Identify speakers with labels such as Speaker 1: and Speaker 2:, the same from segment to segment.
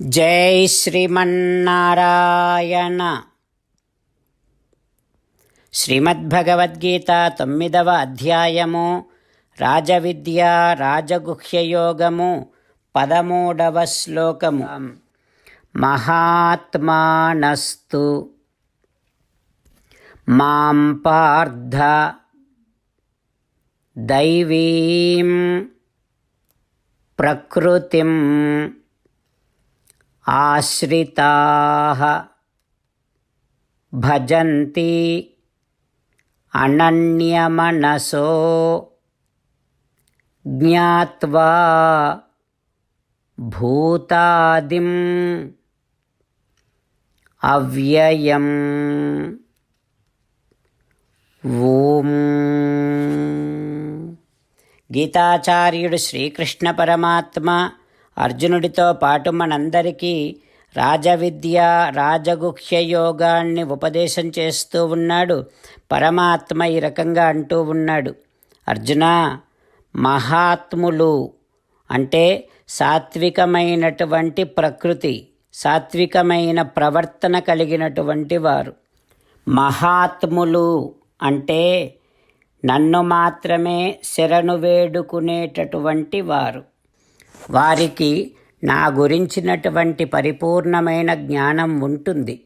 Speaker 1: జై శ్రీమన్నారాయణ. శ్రీమద్భగవద్గీత తొమ్మిదవ అధ్యాయము రాజవిద్య రాజగుహ్యయోగము పదమూడవ శ్లోకము. మహాత్మానస్తు. మాం పార్థ. దైవీం ప్రకృతిం ఆశ్రితాः భజంతి అనన్యమనసో జ్ఞాత్వా భూతాదిం అవ్యయం. ఓం. గీతాచార్యుడు శ్రీకృష్ణ పరమాత్మ అర్జునుడితో పాటు మనందరికీ రాజవిద్య రాజగుహ్య యోగాన్ని ఉపదేశం చేస్తూ ఉన్నాడు. పరమాత్మ ఈ రకంగా అంటూ ఉన్నాడు. అర్జున మహాత్ములు అంటే సాత్వికమైనటువంటి ప్రకృతి సాత్వికమైన ప్రవర్తన కలిగినటువంటి వారు. మహాత్ములు అంటే నన్ను మాత్రమే శరణు వేడుకునేటటువంటి వారు. వారికి నా గురించినటువంటి పరిపూర్ణమైన జ్ఞానం ఉంటుంది.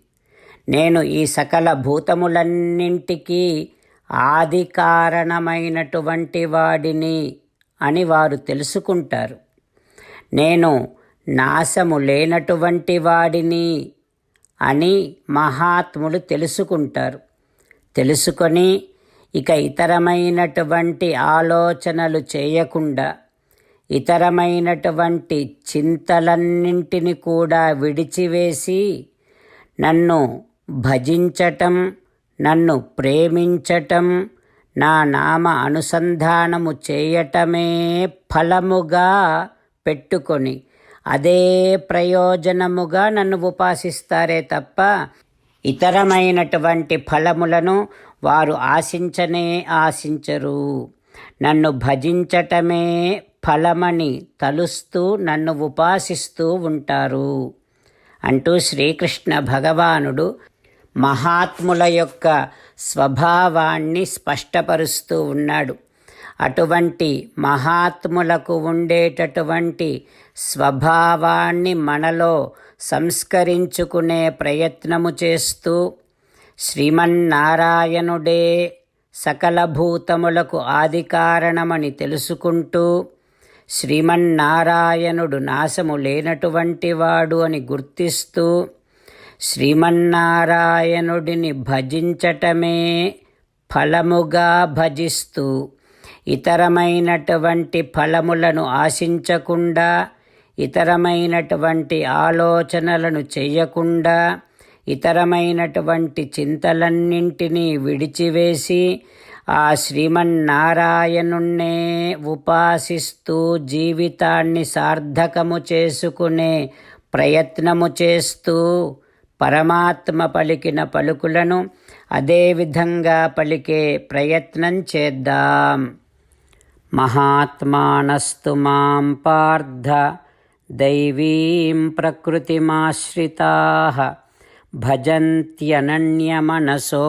Speaker 1: నేను ఈ సకల భూతములన్నింటికీ ఆది కారణమైనటువంటి వాడిని అని వారు తెలుసుకుంటారు. నేను నాశము లేనటువంటి వాడిని అని మహాత్ములు తెలుసుకుంటారు. తెలుసుకొని ఇక ఇతరమైనటువంటి ఆలోచనలు చేయకుండా ఇతరమైనటువంటి చింతలన్నింటిని కూడా విడిచివేసి నన్ను భజించటం నన్ను ప్రేమించటం నా నామ అనుసంధానము చేయటమే ఫలముగా పెట్టుకొని అదే ప్రయోజనముగా నన్ను ఉపాసిస్తారే తప్ప ఇతరమైనటువంటి ఫలములను వారు ఆశించనే ఆశించరు. నన్ను భజించటమే ఫలమని తలుస్తూ నన్ను ఉపాసిస్తూ ఉంటారు. అంటూ శ్రీకృష్ణ భగవానుడు మహాత్ముల యొక్క స్వభావాన్ని స్పష్టపరుస్తూ ఉన్నాడు. అటువంటి మహాత్ములకు ఉండేటటువంటి స్వభావాన్ని మనలో సంస్కరించుకునే ప్రయత్నము చేస్తూ శ్రీమన్నారాయణుడే సకల భూతములకు ఆది కారణమని తెలుసుకుంటూ శ్రీమన్నారాయణుడు నాశము లేనటువంటి వాడు అని గుర్తిస్తూ శ్రీమన్నారాయణుడిని భజించటమే ఫలముగా భజిస్తూ ఇతరమైనటువంటి ఫలములను ఆశించకుండా ఇతరమైనటువంటి ఆలోచనలను చేయకుండా ఇతరమైనటువంటి చింతలన్నింటినీ విడిచివేసి ఆ శ్రీమన్నారాయణుణ్ణే ఉపాసిస్తూ జీవితాన్ని సార్థకము చేసుకునే ప్రయత్నము చేస్తూ పరమాత్మ పలికిన పలుకులను అదేవిధంగా పలికే ప్రయత్నం చేద్దాం. మహాత్మానస్తు మాం పార్థ దైవీం ప్రకృతిమాశ్రితా భజంత్యనన్యమనసో